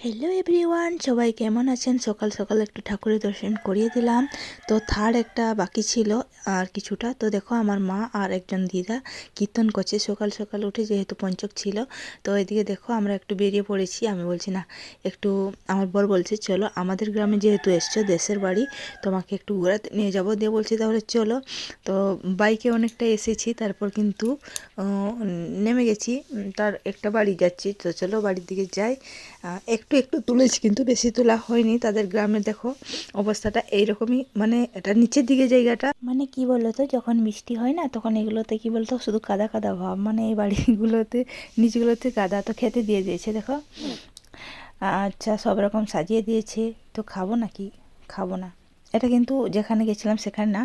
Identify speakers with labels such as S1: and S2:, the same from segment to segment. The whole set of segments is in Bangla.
S1: হ্যালো এভরিওয়ান সবাই কেমন আছেন? সকাল সকাল একটু ঠাকুরের দর্শন করিয়ে দিলাম। তো থার্ড একটা বাকি ছিল আর কিছুটা। তো দেখো আমার মা আর একজন দিদা কীর্তন করছে। সকাল সকাল উঠে যেহেতু পঞ্চক ছিল তো এদিকে দেখো আমরা একটু বেরিয়ে পড়েছি। আমি বলছি না একটু আমার বর বলছে চলো আমাদের গ্রামে যেহেতু এসছো দেশের বাড়ি তোমাকে একটু ঘোরাতে নিয়ে যাব। দিয়ে বলছি তাহলে চলো। তো বাইকে অনেকটা এসেছি তারপর কিন্তু নেমে গেছি। তার একটা বাড়ি যাচ্ছি। তো চলো বাড়ির দিকে যাই। আহ, একটু একটু তুলেছি কিন্তু বেশি তোলা হয়নি। তাদের গ্রামে দেখো অবস্থাটা এইরকমই মানে এটা নিচের দিকে জায়গাটা। মানে কি বলতো, যখন বৃষ্টি হয় না, তখন এগুলোতে কি বলতো, শুধু কাদা কাদা ভাব। মানে এই বাড়িগুলোতে, নিচগুলোতে কাদা তো খেতে দিয়ে দিয়েছে, দেখো। আচ্ছা সব রকম সাজিয়ে দিয়েছে। তো খাব নাকি? খাব না। এটা কিন্তু যেখানে গেছিলাম সেখানে না,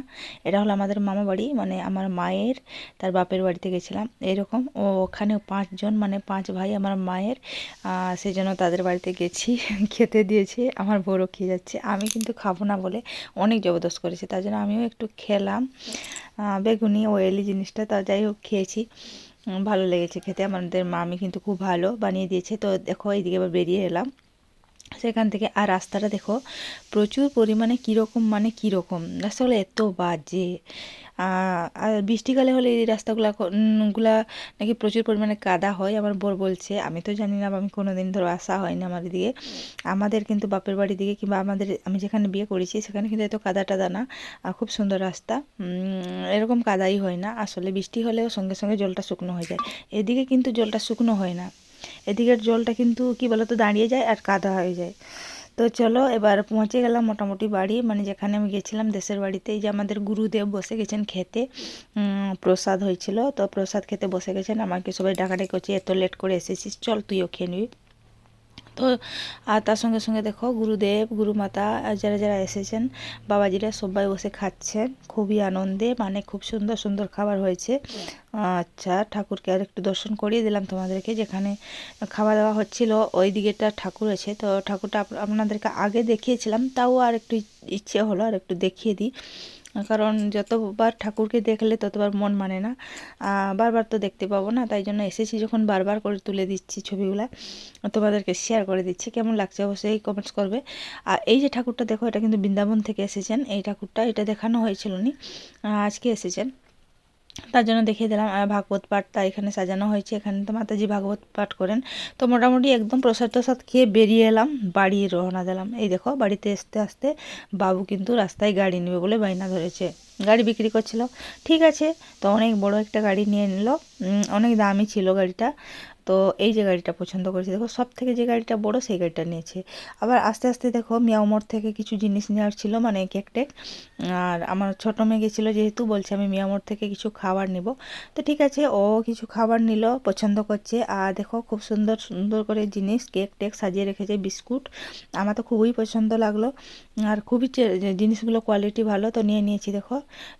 S1: এটা হলো আমাদের মামা বাড়ি মানে আমার মায়ের, তার বাপের বাড়িতে গেছিলাম। এরকম ও ওখানে পাঁচজন মানে পাঁচ ভাই আমার মায়ের সেই জন্য তাদের বাড়িতে গেছি, খেতে দিয়েছে, আমার বড়ো খেয়ে যাচ্ছে। আমি কিন্তু খাব না বলে অনেক জবরদস্ত করেছে, তার জন্য আমিও একটু খেলাম। বেগুনি ওয়েলি জিনিসটা তা যাই হোক খেয়েছি। ভালো লেগেছে খেতে, আমাদের মামি কিন্তু খুব ভালো বানিয়ে দিয়েছে। তো দেখো, এইদিকে এবার বেরিয়ে এলাম। সেখান থেকে আর রাস্তাটা দেখো প্রচুর পরিমাণে কীরকম মানে কীরকম। রাস্তাগুলো এত বাজে। আর বৃষ্টিকালে হলে এই রাস্তাগুলা গুলা নাকি প্রচুর পরিমাণে কাদা হয়। আমার বর বলছে, আমি তো জানি না, আমি কোনো দিন ধরো আসা হয় না আমার দিকে আমাদের কিন্তু বাপের বাড়ির দিকে কিংবা আমাদের, আমি যেখানে বিয়ে করেছি, সেখানে কিন্তু এত কাদা টাদা না। খুব সুন্দর রাস্তা। এরকম কাদাই হয় না। আসলে বৃষ্টি হলেও সঙ্গে সঙ্গে জলটা শুকনো হয়ে যায়। এদিকে কিন্তু জলটা শুকনো হয় না। এদিকের জলটা কিন্তু কি বলতো দাঁড়িয়ে যায় আর কাদা হয়ে যায়। তো চলো এবার পৌঁছে গেলাম মোটামুটি বাড়ি মানে যেখানে আমি গেছিলাম দেশের বাড়িতে, এই যে আমাদের গুরুদেব বসে গেছেন খেতে প্রসাদ হয়েছিল। তো প্রসাদ খেতে বসে গেছেন, আমাকে সবাই ডাকাডাকি করছে, এত লেট করে এসেছিস, চল তুইও খেয়ে নিবি। তো, আর তার সঙ্গে সঙ্গে দেখো গুরুদেব, গুরুমাতা যারা যারা এসেছেন, বাবাজিরা সবাই বসে খাচ্ছেন। খুবই আনন্দে মানে খুব সুন্দর সুন্দর খাবার হয়েছে। আচ্ছা ঠাকুরকে আর একটু দর্শন করিয়ে দিলাম তোমাদেরকে, যেখানে খাওয়া দাওয়া হচ্ছিল, ওই দিকেটা ঠাকুর আছে। তো ঠাকুরটা আপনাদেরকে আগে দেখিয়েছিলাম, তাও আর একটু ইচ্ছে হলো আর একটু দেখিয়ে দিই। কারণ যতবার ঠাকুরকে দেখলে ততবার মন মানে না। বারবার তো দেখতে পাবো না, তাই জন্য এসেছি যখন বারবার করে তুলে দিচ্ছি ছবিগুলা। তোমাদেরকে শেয়ার করে দিচ্ছি, কেমন লাগছে অবশ্যই কমেন্টস করবে। আর এই যে ঠাকুরটা দেখো, এটা কিন্তু বৃন্দাবন থেকে এসেছেন। এই ঠাকুরটা, এটা দেখানো হয়েছিল নি আজকে এসেছেন। তার জন্য দেখিয়ে দিলাম ভাগবত পাঠটা এখানে সাজানো হয়েছে। এখানে তো মাতাজি ভাগবত পাঠ করেন। তো মোটামুটি একদম প্রসাদ টসাদ খেয়ে বেরিয়ে এলাম বাড়ি রওনা দিলাম। এই দেখো, বাড়িতে আসতে আসতে বাবু কিন্তু রাস্তায় গাড়ি নেবে বলে বাইনা ধরেছে। গাড়ি বিক্রি করছিল। ঠিক আছে, তো অনেক বড় একটা গাড়ি নিয়ে নিল। অনেক দামি ছিল গাড়িটা। তো এই যে গাড়িটা পছন্দ করেছে, দেখো সব থেকে যে গাড়িটা বড় সেই গাড়িটা নিয়েছে। আবার আস্তে আস্তে দেখো মিয়াওমোড় থেকে কিছু জিনিস নেওয়ার ছিল মানে কেক টেক। আর আমার ছোটো মেয়ে গেছিল, যেহেতু বলছে আমি মিয়ামোড় থেকে কিছু খাবার নিব। তো ঠিক আছে, ও কিছু খাবার নিল, পছন্দ করছে। আর দেখো, খুব সুন্দর সুন্দর করে জিনিস, কেক টেক সাজিয়ে রেখেছে, বিস্কুট। আমার তো খুবই পছন্দ লাগল। আর খুবই জিনিসগুলো কোয়ালিটি ভালো, তো নিয়ে নিয়েছি, দেখো।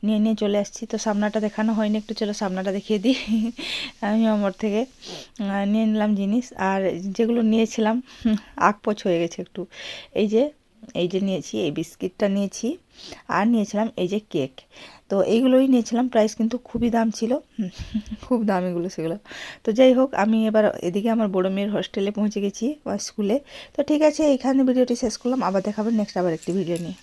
S1: নিয়ে নিয়ে চলে আসছি। তো সামনাটা দেখানো হয়নি একটু, চলো সামনাটা দেখিয়ে দিই। আমি আমার থেকে নিয়ে নিলাম জিনিস। আর যেগুলো নিয়েছিলাম আকপোচ হয়ে গেছে একটু। এই যে এই যে নিয়েছি, এই বিস্কিটটা নিয়েছি। আর নিয়েছিলাম এই যে কেক। তো এইগুলোই নিয়েছিলাম, প্রাইস কিন্তু খুবই দাম ছিল। খুব দাম এগুলো, সেগুলো। তো যাই হোক, আমি এবার এদিকে আমার বড় মেয়ের হোস্টেলে পৌঁছে গেছি, বা স্কুলে। তো ঠিক আছে, এখানে ভিডিওটি শেষ করলাম। আবার দেখাবেন নেক্সট আবার একটি ভিডিও নিয়ে।